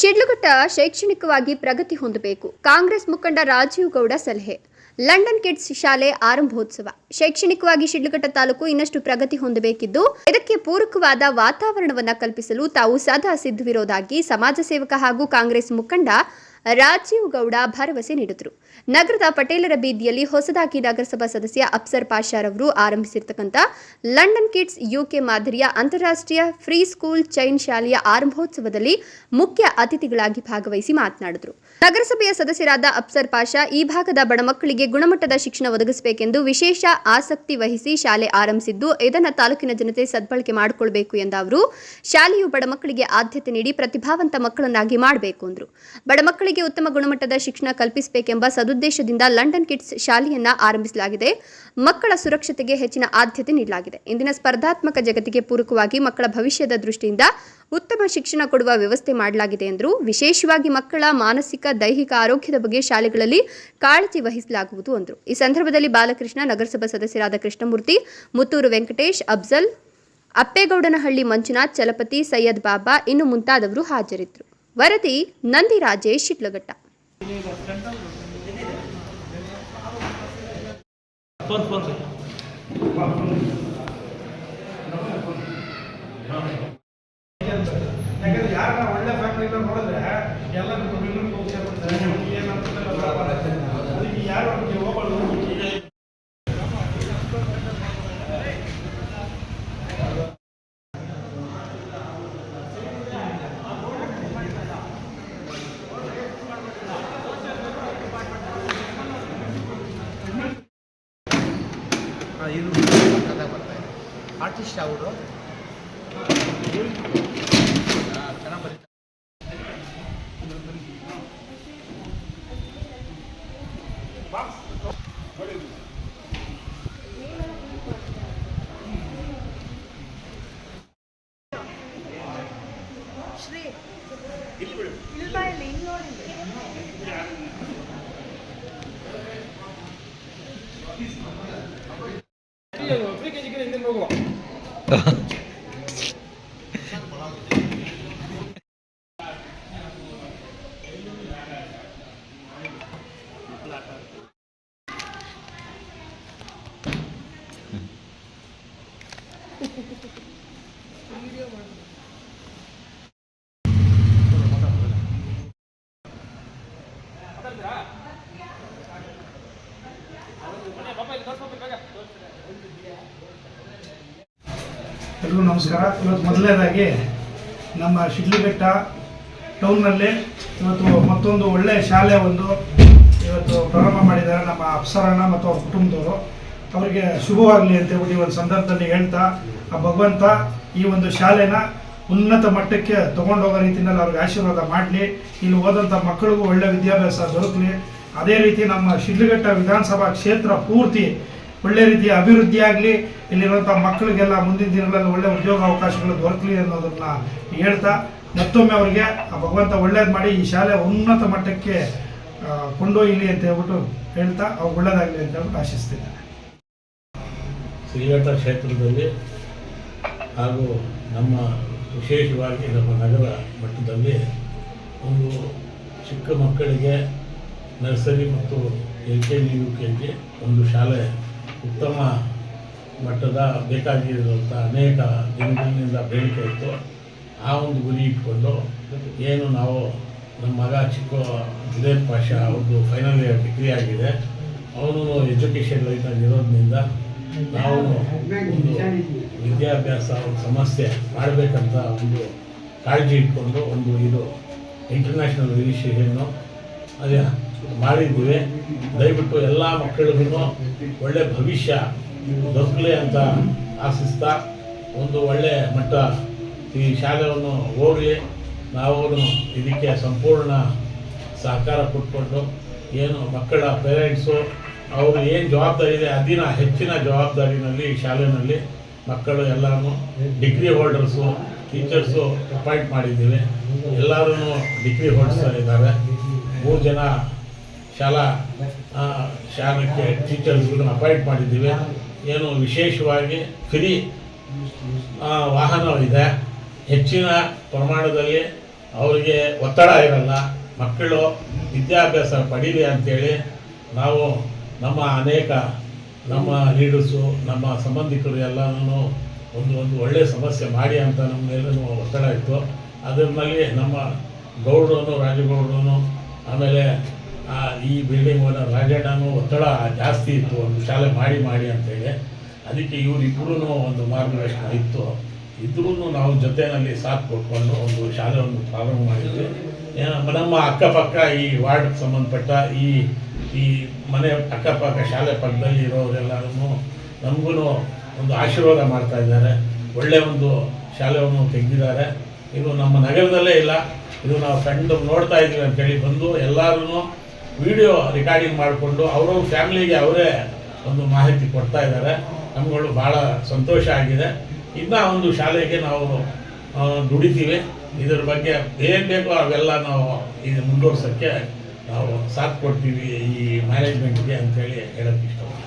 ಶಿಡ್ಲಘಟ್ಟ ಶೈಕ್ಷಣಿಕವಾಗಿ ಪ್ರಗತಿ ಹೊಂದಬೇಕು. ಕಾಂಗ್ರೆಸ್ ಮುಖಂಡ ರಾಜೀವ್ ಗೌಡ ಸಲಹೆ. ಲಂಡನ್ ಕಿಡ್ಸ್ ಶಾಲೆ ಆರಂಭೋತ್ಸವ. ಶೈಕ್ಷಣಿಕವಾಗಿ ಶಿಡ್ಲಘಟ್ಟ ತಾಲೂಕು ಇನ್ನಷ್ಟು ಪ್ರಗತಿ ಹೊಂದಬೇಕಿದ್ದು, ಇದಕ್ಕೆ ಪೂರಕವಾದ ವಾತಾವರಣವನ್ನು ಕಲ್ಪಿಸಲು ತಾವು ಸದಾ ಸಿದ್ಧವಿರೋದಾಗಿ ಸಮಾಜ ಸೇವಕ ಹಾಗೂ ಕಾಂಗ್ರೆಸ್ ಮುಖಂಡ ರಾಜೀವ್ ಗೌಡ ಭರವಸೆ ನೀಡಿದರು. ನಗರದ ಪಟೇಲರ ಬೀದಿಯಲ್ಲಿ ಹೊಸದಾಗಿ ನಗರಸಭಾ ಸದಸ್ಯ ಅಪ್ಸರ್ ಪಾಷಾರವರು ಆರಂಭಿಸಿರ್ತಕ್ಕಂಥ ಲಂಡನ್ ಕಿಡ್ಸ್ ಯುಕೆ ಮಾದರಿಯ ಅಂತಾರಾಷ್ಟ್ರೀಯ ಫ್ರೀ ಸ್ಕೂಲ್ ಚೈನ್ ಶಾಲೆಯ ಆರಂಭೋತ್ಸವದಲ್ಲಿ ಮುಖ್ಯ ಅತಿಥಿಗಳಾಗಿ ಭಾಗವಹಿಸಿ ಮಾತನಾಡಿದರು. ನಗರಸಭೆಯ ಸದಸ್ಯರಾದ ಅಪ್ಸರ್ ಪಾಷಾ, ಈ ಭಾಗದ ಬಡ ಮಕ್ಕಳಿಗೆ ಗುಣಮಟ್ಟದ ಶಿಕ್ಷಣ ಒದಗಿಸಬೇಕೆಂದು ವಿಶೇಷ ಆಸಕ್ತಿ ವಹಿಸಿ ಶಾಲೆ ಆರಂಭಿಸಿದ್ದು, ಇದನ್ನು ತಾಲೂಕಿನ ಜನತೆ ಸದ್ಬಳಕೆ ಮಾಡಿಕೊಳ್ಬೇಕು ಎಂದ ಅವರು, ಶಾಲೆಯು ಬಡ ಮಕ್ಕಳಿಗೆ ಆದ್ಯತೆ ನೀಡಿ ಪ್ರತಿಭಾವಂತ ಮಕ್ಕಳನ್ನಾಗಿ ಮಾಡಬೇಕು ಎಂದರು ಬಡ ಮಕ್ಕಳಿಗೆ ಉತ್ತಮ ಗುಣಮಟ್ಟದ ಶಿಕ್ಷಣ ಕಲ್ಪಿಸಬೇಕೆಂಬ ಸದುದ್ದೇಶದಿಂದ ಲಂಡನ್ ಕಿಡ್ಸ್ ಶಾಲೆಯನ್ನ ಆರಂಭಿಸಲಾಗಿದೆ. ಮಕ್ಕಳ ಸುರಕ್ಷತೆಗೆ ಹೆಚ್ಚಿನ ಆದ್ಯತೆ ನೀಡಲಾಗಿದೆ. ಇಂದಿನ ಸ್ಪರ್ಧಾತ್ಮಕ ಜಗತ್ತಿಗೆ ಪೂರಕವಾಗಿ ಮಕ್ಕಳ ಭವಿಷ್ಯದ ದೃಷ್ಟಿಯಿಂದ ಉತ್ತಮ ಶಿಕ್ಷಣ ಕೊಡುವ ವ್ಯವಸ್ಥೆ ಮಾಡಲಾಗಿದೆ ಎಂದರು. ವಿಶೇಷವಾಗಿ ಮಕ್ಕಳ ಮಾನಸಿಕ, ದೈಹಿಕ ಆರೋಗ್ಯದ ಬಗ್ಗೆ ಶಾಲೆಗಳಲ್ಲಿ ಕಾಳಜಿ ವಹಿಸಲಾಗುವುದು ಎಂದರು ಈ ಸಂದರ್ಭದಲ್ಲಿ ಬಾಲಕೃಷ್ಣ, ನಗರಸಭಾ ಸದಸ್ಯರಾದ ಕೃಷ್ಣಮೂರ್ತಿ, ಮುತ್ತೂರು ವೆಂಕಟೇಶ್, ಅಫ್ಜಲ್, ಅಪ್ಪೇಗೌಡನಹಳ್ಳಿ ಮಂಜುನಾಥ್, ಚಲಪತಿ ಸೈಯದ್ ಬಾಬಾ, ಇನ್ನು ಮುಂತಾದವರು ಹಾಜರಿದ್ದರು. ವರದಿ ನಂದಿರಾಜೇಶ್ ಶಿಡ್ಲಘಟ್ಟ. ಯಾರನ್ನ ಒಳ್ಳೆ ನೋಡಿದ್ರೆ ಎಲ್ಲ ಬೆಂಗಳೂರಿಗೆ ಹೋಗಿ ಸೇರ್ಬಿಡ್ತಾರೆ ಏನಂತ ಅದಕ್ಕೆ ಯಾರು ಅವ್ರಿಗೆ ಹೋಗಲ್ಲ ಕಥೆ ಬರ್ತಾ ಇದೆ. ಆರ್ಟಿಸ್ಟ್ ಅವರು ಚೆನ್ನಾಗಿ ಬರೀತಾರೆ 啊 ಎಲ್ರಿಗೂ ನಮಸ್ಕಾರ. ಇವತ್ತು ಮೊದಲನೇದಾಗಿ ನಮ್ಮ ಶಿಡ್ಲಿಬೆಟ್ಟ ಟೌನ್ನಲ್ಲಿ ಇವತ್ತು ಮತ್ತೊಂದು ಒಳ್ಳೆಯ ಶಾಲೆ ಒಂದು ಇವತ್ತು ಪ್ರಾರಂಭ ಮಾಡಿದ್ದಾರೆ ನಮ್ಮ ಅಪ್ಸರಣ್ಣ ಮತ್ತು ಅವ್ರ ಕುಟುಂಬದವರು. ಅವರಿಗೆ ಶುಭವಾಗಲಿ ಅಂತ ಈ ಒಂದು ಸಂದರ್ಭದಲ್ಲಿ ಹೇಳ್ತಾ, ಆ ಭಗವಂತ ಈ ಒಂದು ಶಾಲೆನ ಉನ್ನತ ಮಟ್ಟಕ್ಕೆ ತಗೊಂಡೋಗೋ ರೀತಿಯಲ್ಲಿ ಅವ್ರಿಗೆ ಆಶೀರ್ವಾದ ಮಾಡಲಿ. ಇಲ್ಲಿ ಹೋದಂಥ ಮಕ್ಕಳಿಗೂ ಒಳ್ಳೆಯ ವಿದ್ಯಾಭ್ಯಾಸ ದೊರಕಲಿ. ಅದೇ ರೀತಿ ನಮ್ಮ ಶಿಡ್ಲಘಟ್ಟ ವಿಧಾನಸಭಾ ಕ್ಷೇತ್ರ ಪೂರ್ತಿ ಒಳ್ಳೆ ರೀತಿಯ ಅಭಿವೃದ್ಧಿ ಆಗಲಿ ಇಲ್ಲಿರುವಂಥ ಮಕ್ಕಳಿಗೆಲ್ಲ ಮುಂದಿನ ದಿನಗಳಲ್ಲಿ ಒಳ್ಳೆ ಉದ್ಯೋಗ ಅವಕಾಶಗಳು ದೊರಕಲಿ ಅನ್ನೋದನ್ನ ಹೇಳ್ತಾ, ಮತ್ತೊಮ್ಮೆ ಅವರಿಗೆ ಆ ಭಗವಂತ ಒಳ್ಳೇದು ಮಾಡಿ ಈ ಶಾಲೆ ಉನ್ನತ ಮಟ್ಟಕ್ಕೆ ಕೊಂಡೊಯ್ಯಲಿ ಅಂತ ಹೇಳ್ಬಿಟ್ಟು ಹೇಳ್ತಾ ಅವ್ರು ಒಳ್ಳೇದಾಗಲಿ ಅಂತ ಹೇಳ್ಬಿಟ್ಟು ಆಶಿಸ್ತಿದ್ದಾರೆ. ಸಿರಿಘಟ್ಟ ಕ್ಷೇತ್ರದಲ್ಲಿ ಹಾಗೂ ನಮ್ಮ ವಿಶೇಷವಾಗಿ ನಮ್ಮ ನಗರ ಮಟ್ಟದಲ್ಲಿ ಒಂದು ಚಿಕ್ಕ ಮಕ್ಕಳಿಗೆ ನರ್ಸರಿ ಮತ್ತು L K G, U K G ಒಂದು ಶಾಲೆ ಉತ್ತಮ ಮಟ್ಟದ ಬೇಕಾಗಿರುವಂಥ ಅನೇಕ ಜನಗಳಿಂದ ಬೇಡಿಕೆ ಇತ್ತು. ಆ ಒಂದು ಗುರಿ ಇಟ್ಕೊಂಡು ಏನು ನಾವು ನಮ್ಮ ಮಗ ಚಿಕ್ಕ ಜುನೇದ್ ಪಾಷಾ ಅವ್ರದ್ದು ಫೈನಲ್ ಇಯರ್ ಡಿಗ್ರಿ ಆಗಿದೆ. ಅವನು ಎಜುಕೇಷನ್ ಲೈಫಲ್ಲಿ ಇರೋದ್ರಿಂದ ನಾವು ಒಂದು ವಿದ್ಯಾಭ್ಯಾಸ ಒಂದು ಸಮಸ್ಯೆ ಮಾಡಬೇಕಂತ ಒಂದು ಕಾಳಜಿ ಇಟ್ಕೊಂಡು ಒಂದು ಇದು ಇಂಟರ್ನ್ಯಾಷನಲ್ ರಿಜಿಸ್ಟ್ರೇಷನ್ನು ಅದೇ ಮಾಡಿದ್ದೀವಿ ದಯವಿಟ್ಟು ಎಲ್ಲ ಮಕ್ಕಳಿಗೂ ಒಳ್ಳೆ ಭವಿಷ್ಯ ದೊರಕಲಿ ಅಂತ ಆಶಿಸ್ತಾ, ಒಂದು ಒಳ್ಳೆ ಮಟ್ಟ ಈ ಶಾಲೆಯನ್ನು ಹೋಗಲಿ ನಾವು ಇದಕ್ಕೆ ಸಂಪೂರ್ಣ ಸಹಕಾರ ಕೊಟ್ಕೊಂಡು, ಏನು ಮಕ್ಕಳ ಪೇರೆಂಟ್ಸು, ಅವರು ಏನು ಜವಾಬ್ದಾರಿ ಇದೆ, ಅದಿನ ಹೆಚ್ಚಿನ ಜವಾಬ್ದಾರಿನಲ್ಲಿ ಈ ಶಾಲೆಯಲ್ಲಿ ಮಕ್ಕಳು ಎಲ್ಲರೂ ಡಿಗ್ರಿ ಹೋಲ್ಡರ್ಸು, ಟೀಚರ್ಸು ಅಪಾಯಿಂಟ್ ಮಾಡಿದ್ದೀವಿ. ಎಲ್ಲರೂ ಡಿಗ್ರಿ ಹೋಲ್ಡರ್ಸ್ ಇದ್ದಾರೆ. ಮೂರು ಜನ ಶಾಲಾ ಶಾಲಕ್ಕೆ ಟೀಚರ್ಸ್ಗಳನ್ನ ಅಪಾಯಿಂಟ್ ಮಾಡಿದ್ದೀವಿ. ಏನು ವಿಶೇಷವಾಗಿ ಫ್ರೀ ವಾಹನ ಇದೆ ಹೆಚ್ಚಿನ ಪ್ರಮಾಣದಲ್ಲಿ ಅವರಿಗೆ ಒತ್ತಡ ಇರಲ್ಲ. ಮಕ್ಕಳು ವಿದ್ಯಾಭ್ಯಾಸ ಪಡೀಲಿ ಅಂತೇಳಿ ನಾವು ನಮ್ಮ ಅನೇಕ, ನಮ್ಮ ಲೀಡರ್ಸು ನಮ್ಮ ಸಂಬಂಧಿಕರು ಎಲ್ಲನೂ ಒಂದು ಒಂದು ಒಳ್ಳೆಯ ಸಮಸ್ಯೆ ಮಾಡಿ ಅಂತ ನಮ್ಮ ಮೇಲೂ ಒತ್ತಡ ಇತ್ತು. ಅದರಲ್ಲಿ ನಮ್ಮ ಗೌಡ್ರು, ರಾಜಗೌಡ್ರು, ಆಮೇಲೆ ಈ ಬಿಲ್ಡಿಂಗ್ ಓನರ್ ರಾಜಣ್ಣನೂ ಒತ್ತಡ ಜಾಸ್ತಿ ಇತ್ತು, ಒಂದು ಶಾಲೆ ಮಾಡಿ ಮಾಡಿ ಅಂತೇಳಿ ಅದಕ್ಕೆ ಇವರಿಬ್ಬರೂ ಒಂದು ಮಾರ್ಗದರ್ಶನ ಇತ್ತು. ಇದ್ರೂ ನಾವು ಜೊತೆಯಲ್ಲಿ ಸಾಥ್ ಕೊಟ್ಕೊಂಡು ಒಂದು ಶಾಲೆಯನ್ನು ಪ್ರಾರಂಭ ಮಾಡಿದ್ವಿ. ನಮ್ಮ ಅಕ್ಕಪಕ್ಕ ಈ ವಾರ್ಡ್ ಸಂಬಂಧಪಟ್ಟ ಈ ಈ ಮನೆ ಅಕ್ಕಪಕ್ಕ ಶಾಲೆ ಪಕ್ಕದಲ್ಲಿ ಇರೋರೆಲ್ಲರೂ ನಮಗೂ ಒಂದು ಆಶೀರ್ವಾದ ಮಾಡ್ತಾ ಇದ್ದಾರೆ. ಒಳ್ಳೆ ಒಂದು ಶಾಲೆಯನ್ನು ತೆಗೆದಿದ್ದಾರೆ. ಇದು ನಮ್ಮ ನಗರದಲ್ಲೇ ಇಲ್ಲ. ಇದು ನಾವು ಕಂಡು ನೋಡ್ತಾ ಇದ್ದೀವಿ ಅಂತೇಳಿ ಬಂದು ಎಲ್ಲರೂ ವಿಡಿಯೋ ರೆಕಾರ್ಡಿಂಗ್ ಮಾಡಿಕೊಂಡು ಅವರವ್ರ ಫ್ಯಾಮಿಲಿಗೆ ಅವರೇ ಒಂದು ಮಾಹಿತಿ ಕೊಡ್ತಾ ಇದ್ದಾರೆ. ನಮ್ಗಳು ಭಾಳ ಸಂತೋಷ ಆಗಿದೆ. ಇನ್ನೂ ಒಂದು ಶಾಲೆಗೆ ನಾವು ದುಡಿತೀವಿ. ಇದರ ಬಗ್ಗೆ ಏನು ಬೇಕೋ ಅವೆಲ್ಲ ನಾವು ಇದು ಮುಂದುವರ್ಸೋಕ್ಕೆ ನಾವು ಸಾಥ್ ಕೊಡ್ತೀವಿ ಈ ಮ್ಯಾನೇಜ್ಮೆಂಟ್ಗೆ ಅಂತೇಳಿ ಹೇಳೋಕ್ಕೆ ಇಷ್ಟಪಡ್ತೀನಿ.